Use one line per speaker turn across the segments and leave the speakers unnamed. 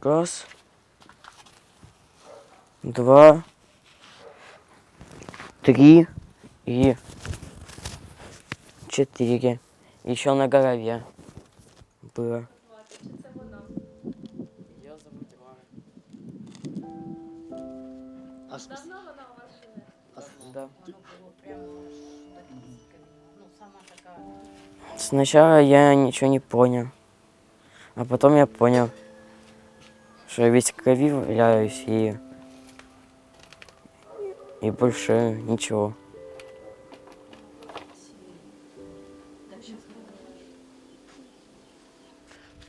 Раз. Два. Три. И четыре. Еще на голове было.
А с-
Давно вона у вас живе?
Да.
Ну, сама така.
Сначала я ничего не понял. А потом я понял, что я весь крови валяюсь и... И больше ничего.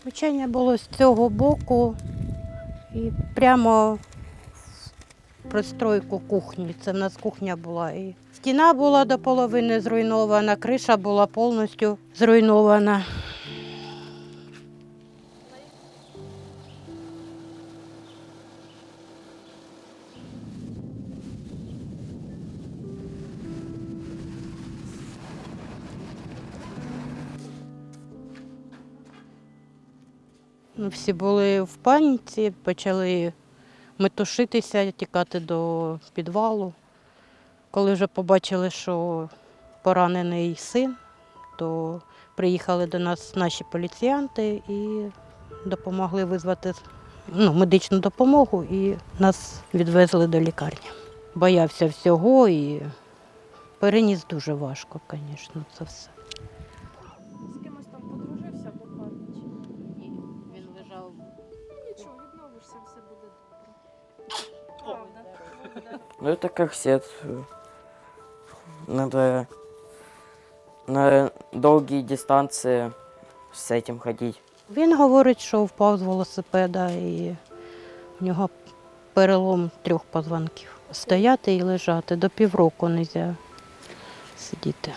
Влучання було з цього боку і прямо в пристройку кухні. Це в нас кухня була. І стіна була до половини зруйнована, криша була повністю зруйнована. Всі були в паніці, почали метушитися, тікати до підвалу. Коли вже побачили, що поранений син, то приїхали до нас наші поліціянти і допомогли визвати ну, медичну допомогу і нас відвезли до лікарні. Боявся всього і переніс дуже важко, звісно, це все.
Ну это как сет. Надо на долгие дистанции с этим ходить.
Він говорить, що впав з велосипеда і в нього перелом трьох позвонків. Стояти і лежати до півроку не можна сидіти.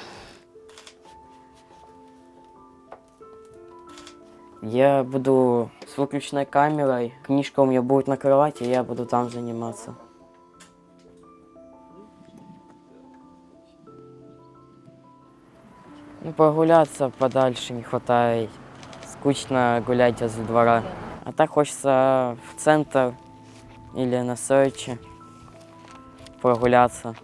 Я буду с выключенной камерой. Книжка у меня будет на кровати, и я буду там заниматься. Ну, прогуляться подальше не хватает. Скучно гулять возле двора. А так хочется в центр или на Сочи прогуляться.